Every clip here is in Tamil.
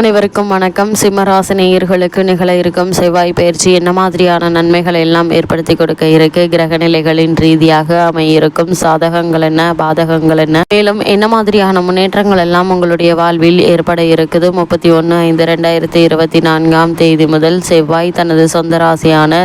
அனைவருக்கும் வணக்கம். சிம்மராசினியர்களுக்கு நிகழ இருக்கும் செவ்வாய் பயிற்சி என்ன மாதிரியான நன்மைகள் எல்லாம் ஏற்படுத்தி கொடுக்க இருக்கு? கிரக நிலைகளின் ரீதியாக அமையிருக்கும் சாதகங்கள் என்ன? பாதகங்கள் என்ன? மேலும் என்ன மாதிரியான முன்னேற்றங்கள் எல்லாம் உங்களுடைய வாழ்வில் ஏற்பட இருக்குது? முப்பத்தி ஒன்று ஐந்து ரெண்டாயிரத்தி இருபத்தி நான்காம் தேதி முதல் செவ்வாய் தனது சொந்த ராசியான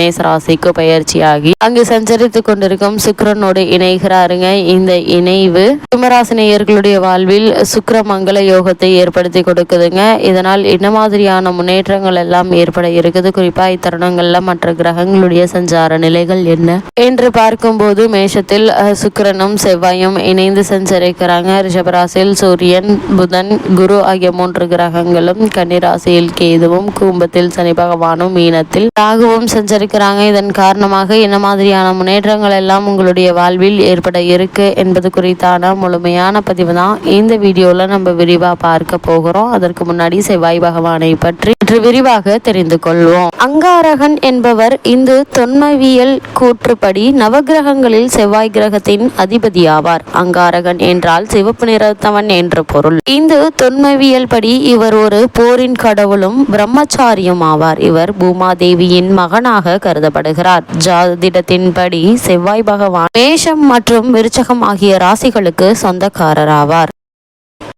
மேச ராசிக்கு பயிற்சியாகி அங்கு சஞ்சரித்து கொண்டிருக்கும் சுக்கரனோடு இணைகிறாருங்க. இந்த இணைவு சிம்மராசினியர்களுடைய வாழ்வில் சுக்கர மங்கள யோகத்தை ஏற்படுத்தி இருக்குதுங்க. இதனால் என்ன மாதிரியான முன்னேற்றங்கள் எல்லாம் ஏற்பட இருக்குது? குறிப்பா இத்தருணங்கள்ல மற்ற கிரகங்களுடைய சஞ்சார நிலைகள் என்ன? என்று பார்க்கும்போது மேஷத்தில் சுக்கிரனும் செவ்வாயும் இணைந்து சஞ்சரிக்கிறாங்க. ரிஷபராசியில் சூரியன் புதன் குரு ஆகிய மூன்று கிரகங்களும் கன்னிராசியில் கேதுவும் கும்பத்தில் சனி பகவானும் மீனத்தில் ராகுவும் சஞ்சரிக்கிறாங்க. இதன் காரணமாக என்ன மாதிரியான முன்னேற்றங்கள் எல்லாம் உங்களுடைய வாழ்வில் ஏற்பட இருக்கு என்பது குறித்தான முழுமையான பதிவு தான். இந்த வீடியோல நம்ம விரிவா பார்க்க போகிறோம். அதற்கு முன்னாடி செவ்வாய் பகவானை பற்றி இன்று விரிவாக தெரிந்து கொள்வோம். அங்காரகன் என்பவர் இந்து தொன்மவியல் கூற்றுப்படி நவகிரகங்களில் செவ்வாய் கிரகத்தின் அதிபதி ஆவார் அங்காரகன் என்றால் சிவப்பு நிறத்தவன் என்று பொருள். இந்து தொன்மவியல் படி இவர் ஒரு போரின் கடவுளும் பிரம்மச்சாரியும் ஆவார். இவர் பூமாதேவியின் மகனாக கருதப்படுகிறார். ஜாதிடத்தின்படி செவ்வாய் பகவான் மேஷம் மற்றும் விருச்சகம் ஆகிய ராசிகளுக்கு சொந்தக்காரர் ஆவார்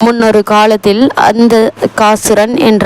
முன்னொரு காலத்தில் அந்த காசுரன் என்ற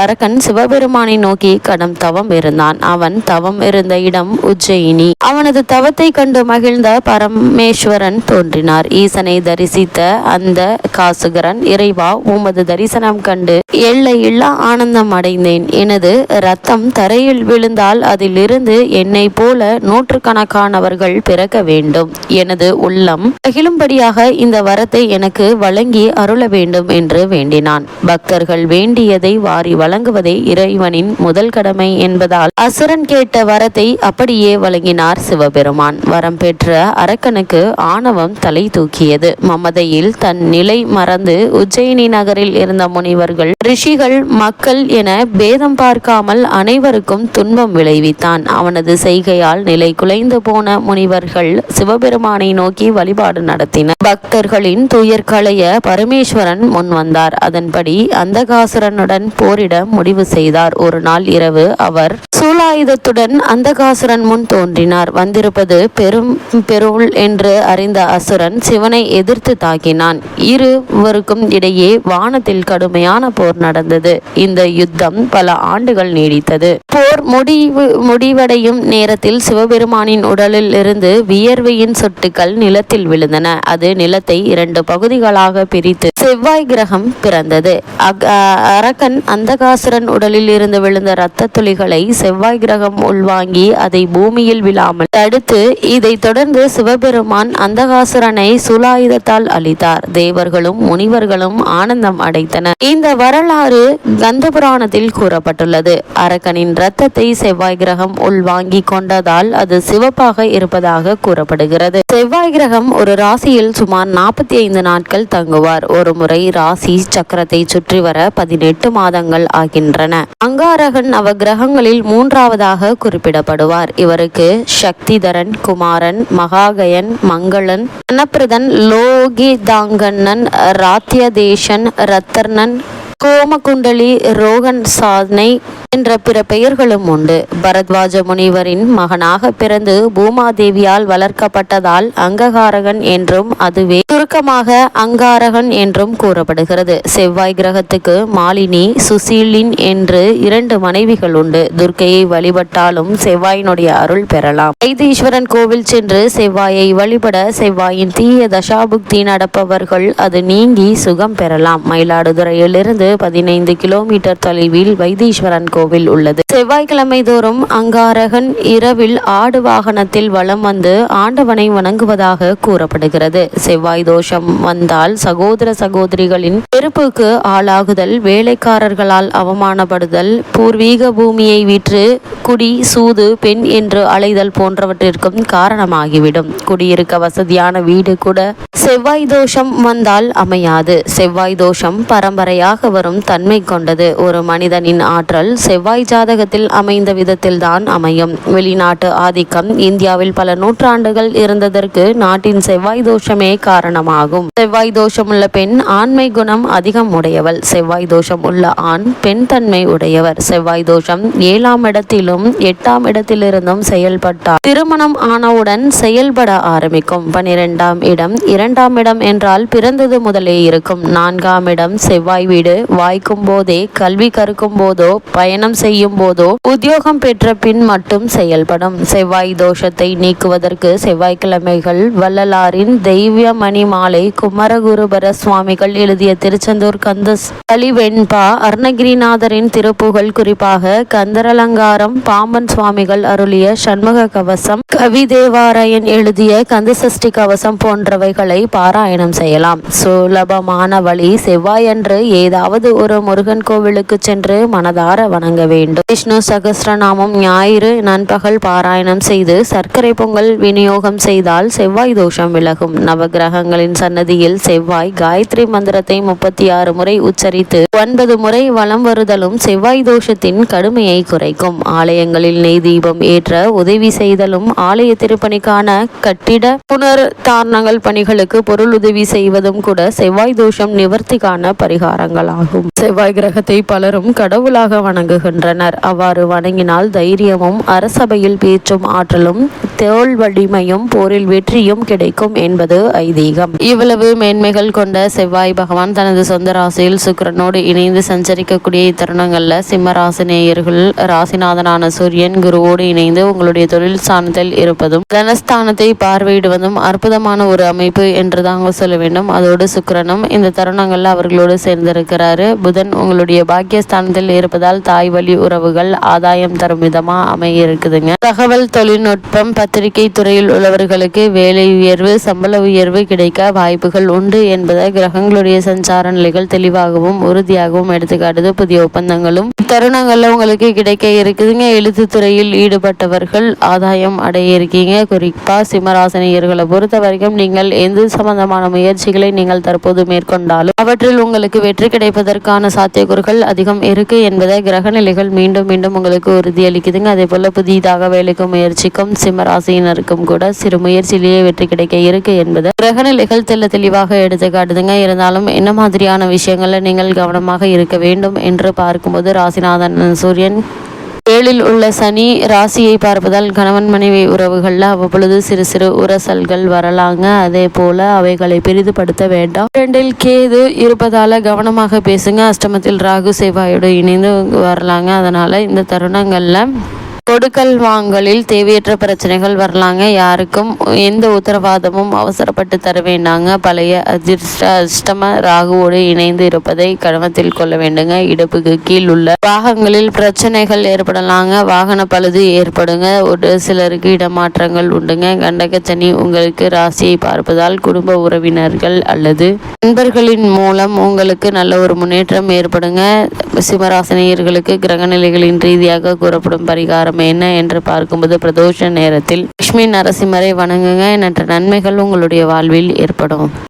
அரக்கன் சிவபெருமானை நோக்கி கடும் தவம் இருந்தான். அவன் தவம் இருந்த இடம் உஜ்ஜயினி. அவனது தவத்தை கண்டு மகிழ்ந்த பரமேஸ்வரன் தோன்றினார். ஈசனை தரிசித்த அந்த காசுகரன் இறைவா உமது தரிசனம் கண்டு எல்லையில்லா ஆனந்தம் அடைந்தேன். எனது ரத்தம் தரையில் விழுந்தால் அதிலிருந்து என்னை போல நூற்றுக்கணக்கானவர்கள் பிறக்க வேண்டும். எனது உள்ளம் மகிழும்படியாக இந்த வரத்தை எனக்கு வழங்கி அருள வேண்டும் என்று வேண்டினான். பக்தர்கள் வேண்டியதை வாரி வழங்குவதே இறைவனின் முதல் கடமை என்பதால் அசுரன் கேட்ட வரத்தை அப்படியே வழங்கினார் சிவபெருமான். வரம் பெற்ற அரக்கனுக்கு ஆணவம் தலை தூக்கியது. மமதையில் தன் நிலை மறந்து உஜ்ஜயினி நகரில் இருந்த முனிவர்கள் ரிஷிகள் மக்கள் என பேதம் பார்க்காமல் அனைவருக்கும் துன்பம் விளைவித்தான். அவனது செய்கையால் நிலை குலைந்து போன முனிவர்கள் சிவபெருமானை நோக்கி வழிபாடு நடத்தினர். பக்தர்களின் துயர்களைய பர பரமேஸ்வரன் முன் வந்தார். அதன்படி அந்தகாசுரனுடன் போரிட முடிவு செய்தார். ஒரு நாள் இரவு அவர் சூலாயுதத்துடன் அந்தகாசுரன் முன் தோன்றினார். வந்திருப்பது பெரும் பெருள் என்று அறிந்த அசுரன் சிவனை எதிர்த்து தாக்கினான். இருவருக்கும் இடையே வானத்தில் கடுமையான போர் நடந்தது. இந்த யுத்தம் பல ஆண்டுகள் நீடித்தது. போர் முடிவு முடிவடையும் நேரத்தில் சிவபெருமானின் உடலில் இருந்து வியர்வையின் சொட்டுக்கள் நிலத்தில் விழுந்தன. அது நிலத்தை இரண்டு பகுதிகளாக பிரி பிரித்து செவ்வாய் கிரகம் பிறந்தது. அரக்கன் அந்தகாசுரன் உடலில் இருந்து விழுந்த இரத்த துளிகளை செவ்வாய் கிரகம் உள்வாங்கி அதை பூமியில் விழாமல் தடுத்து இதைத் தொடர்ந்து சிவபெருமான் அந்தகாசுரனை சுலாயுதத்தால் அழித்தார். தேவர்களும் முனிவர்களும் ஆனந்தம் அடைத்தனர் இந்த வரலாறு கந்த புராணத்தில் கூறப்பட்டுள்ளது. அரக்கனின் இரத்தத்தை செவ்வாய் கிரகம் உள்வாங்கி கொண்டதால் அது சிவப்பாக இருப்பதாக கூறப்படுகிறது. செவ்வாய் கிரகம் ஒரு ராசியில் சுமார் நாற்பத்தி ஐந்து நாட்கள் தங்குவார். ஒரு முறை ராசி சக்கரத்தை சுற்றி வர பதினெட்டு மாதங்கள் ஆகின்றன. அங்காரகன் அவகிரகங்களில் மூன்றாவதாக குறிப்பிடப்படுவார். இவருக்கு சக்திதரன் குமாரன் மகாகயன் மங்களன் அன்னப்பிரதன் லோகிதாங்கண்ணன் ராத்தியதேசன் ரத்தர்ணன் கோமகுண்டலி ரோகன் சாதனை என்ற பிற பெயர்களும் உண்டு. பரத்வாஜ முனிவரின் மகனாக பிறந்து பூமாதேவியால் வளர்க்கப்பட்டதால் அங்ககாரகன் என்றும் அதுவே சுருக்கமாக அங்காரகன் என்றும் கூறப்படுகிறது. செவ்வாய் கிரகத்துக்கு மாலினி சுசீலின் என்று இரண்டு மனைவிகள் உண்டு. துர்க்கையை வழிபட்டாலும் செவ்வாயினுடைய அருள் பெறலாம். வைத்தீஸ்வரன் கோவில் சென்று செவ்வாயை வழிபட செவ்வாயின் தீய தசாபுக்தி நடப்பவர்கள் அது நீங்கி சுகம் பெறலாம். மயிலாடுதுறையிலிருந்து பதினைந்து கிலோமீட்டர் தொலைவில் வைத்தீஸ்வரன் கோவில் கோவில் உள்ளது. செவ்வாய்க்கிழமை தோறும் அங்காரகன் இரவில் ஆடு வாகனத்தில் வலம் வந்து ஆண்டவனை வணங்குவதாக கூறப்படுகிறது. செவ்வாய் தோஷம் வந்தால் சகோதர சகோதரிகளின் வெறுப்புக்கு ஆளாகுதல் வேலைக்காரர்களால் அவமானப்படுதல் பூர்வீக பூமியை விற்று குடி சூது பெண் என்று அலைதல் போன்றவற்றிற்கும் காரணமாகிவிடும். குடியிருக்க வசதியான வீடு கூட செவ்வாய் தோஷம் வந்தால் அமையாது. செவ்வாய் தோஷம் பரம்பரையாக வரும் தன்மை கொண்டது. ஒரு மனிதனின் ஆற்றல் செவ்வாய் ஜாதகத்தில் அமைந்த விதத்தில்தான் அமையும். வெளிநாட்டு ஆதிக்கம் இந்தியாவில் பல நூற்றாண்டுகள் இருந்ததற்கு நாட்டின் செவ்வாய் தோஷமே காரணமாகும். செவ்வாய் தோஷம் உள்ள பெண் ஆண்மை குணம் அதிகம் உடையவள். செவ்வாய் தோஷம் உள்ள ஆண் பெண் தன்மை உடையவர். செவ்வாய் தோஷம் ஏழாம் இடத்திலும் எட்டாம் இடத்திலிருந்தும் செயல்பட்டார் திருமணம் ஆனவுடன் செயல்பட ஆரம்பிக்கும். பனிரெண்டாம் இடம் இரண்டாம் இடம் என்றால் பிறந்தது முதலே இருக்கும். நான்காம் இடம் செவ்வாய் வீடு. வாய்க்கும் போதே கல்வி கற்கும் போதோ பயணம் செய்யும் போதோ உத்தியோகம் பெற்ற பின் மட்டும் செயல்படும். செவ்வாய் தோஷத்தை நீக்குவதற்கு செவ்வாய்க்கிழமைகள் வள்ளலாரின் தெய்வ மணி மாலை குமரகுருபர சுவாமிகள் எழுதிய திருச்செந்தூர் கந்த கலிவெண்பா அருணகிரிநாதரின் திருப்புகழ் குறிப்பாக கந்தரலங்காரம் பாம்பன் சுவாமிகள் அருளிய சண்முக கவசம் கவிதேவாராயன் எழுதிய கந்தசஷ்டி கவசம் போன்றவைகளை பாராயணம் செய்யலாம். சுலபமான வழி செவ்வாயன்று ஏதாவது ஒரு முருகன் கோவிலுக்கு சென்று மனதார வணங்க வேண்டும். விஷ்ணு சகஸ்ரநாமம் ஞாயிறு நண்பகல் பாராயணம் செய்து சர்க்கரை பொங்கல் விநியோகம் செய்தால் செவ்வாய் தோஷம் விலகும். நவகிரகங்களின் சன்னதியில் செவ்வாய் காயத்ரி மந்திரத்தை முப்பத்தி ஆறு முறை உச்சரித்து ஒன்பது முறை வலம் வருதலும் செவ்வாய் தோஷத்தின் கடுமையை குறைக்கும். ஆலயங்களில் நெய் தீபம் ஏற்ற உதவி செய்தலும் ஆலய திருப்பணிக்கான கட்டிட புனர் தாரணங்கள் பணிகளுக்கு பொருள் உதவி செய்வதும் கூட செவ்வாய் தோஷம் நிவர்த்திக்கான பரிகாரங்களாகும். செவ்வாய் கிரகத்தை பலரும் கடவுளாக வணங்குகின்றனர் அவ்வாறு வணங்கினால் தைரியமும் அரசபையில் பேச்சும் ஆற்றலும் தோல் வலிமையும் போரில் வெற்றியும் கிடைக்கும் என்பது ஐதீகம். இவ்வளவு மேன்மைகள் கொண்ட செவ்வாய் பகவான் தனது சொந்த ராசியில் சுக்கிரனோடு இணைந்து சஞ்சரிக்கக்கூடிய இத்தருணங்கள்ல சிம்ம ராசி நேயர்கள் ராசிநாதனான சூரியன் குருவோடு இணைந்து உங்களுடைய தொழில் ஸ்தானத்தில் இருப்பதும் தனஸ்தானத்தை பார்வையிடுவதும் அற்புதமான ஒரு அமைப்பு என்று தாங்க சொல்ல வேண்டும். அதோடு சுக்கரனும் இந்த தருணங்கள்ல அவர்களோடு சேர்ந்திருக்கிறாரு. புதன் உங்களுடைய பாக்கியஸ்தானத்தில் இருப்பதால் தாய் வழி உறவுகள் ஆதாயம் தரும் விதமா அமைய இருக்குதுங்க. தகவல் தொழில்நுட்பம் பத்திரிகை துறையில் உள்ளவர்களுக்கு வேலை உயர்வு சம்பள உயர்வு கிடைக்க வாய்ப்புகள் உண்டு என்பதை கிரகங்களுடைய சஞ்சார நிலைகள் தெளிவாகவும் உறுதியாகவும் எடுத்துக்காட்டுது. புதிய ஒப்பந்தங்களும் தருணங்கள்ல உங்களுக்கு கிடைக்க இருக்குதுங்க. எழுத்து துறையில் ஈடுபட்டவர்கள் ஆதாயம் அடைய இருக்கீங்க. குறிப்பா சிம்மராசனியர்களை பொறுத்த வரைக்கும் நீங்கள் எந்த சம்பந்தமான முயற்சிகளை நீங்கள் தற்போது மேற்கொண்டாலும் அவற்றில் உங்களுக்கு வெற்றி கிடைப்பதற்கான சாத்தியக்கூறுகள் அதிகம் இருக்கு என்பதை கிரக நிலைகள் மீண்டும் மீண்டும் உங்களுக்கு உறுதியளிக்குதுங்க. அதே போல புதிதாக வேலைக்கும் முயற்சிக்கும் ராசியினருக்கும் கூட சிறு முயற்சியிலேயே வெற்றி கிடைக்க இருக்கு என்பது கிரக தெல்ல தெளிவாக எடுத்து காட்டுதுங்க. இருந்தாலும் என்ன மாதிரியான விஷயங்கள்ல நீங்கள் கவனமாக இருக்க வேண்டும் என்று பார்க்கும்போது ராசிநாதன் சூரியன் ஏழில் உள்ள சனி ராசியை பார்ப்பதால் கணவன் மனைவி உறவுகளில் அவ்வப்பொழுது சிறு சிறு உரசல்கள் வரலாங்க. அதே போல அவைகளை பெரிதுபடுத்த வேண்டாம். இரண்டில் கேது இருப்பதால கவனமாக பேசுங்க. அஷ்டமத்தில் ராகு செவ்வாயோடு இணைந்து வரலாங்க. அதனால இந்த தருணங்கள்ல கொடுக்கல் வாங்கலில் தேவையற்ற பிரச்சனைகள் வரலாங்க. யாருக்கும் எந்த உத்தரவாதமும் அவசரப்பட்டு தர வேண்டாங்க. பழைய அதிர்ஷ்ட அஷ்டம ராகுவோடு இணைந்து இருப்பதை கவனத்தில் கொள்ள வேண்டுங்க. இடுப்புக்கு கீழ் உள்ள பாகங்களில் பிரச்சனைகள் ஏற்படலாங்க. வாகன பழுது ஏற்படுங்க. ஒரு சிலருக்கு இடமாற்றங்கள் உண்டுங்க. கண்டகச்சனி உங்களுக்கு ராசியை பார்ப்பதால் குடும்ப உறவினர்கள் அல்லது நண்பர்களின் மூலம் உங்களுக்கு நல்ல ஒரு முன்னேற்றம் ஏற்படுங்க. சிம்மராசினியர்களுக்கு கிரகநிலைகளின் ரீதியாக கூறப்படும் பரிகாரம் என்ன என்று பார்க்கும்போது பிரதோஷ நேரத்தில் லட்சுமி நரசிம்மரை வணங்குங்க எண்ணற்ற நன்மைகள் உங்களுடைய வாழ்வில் ஏற்படும்.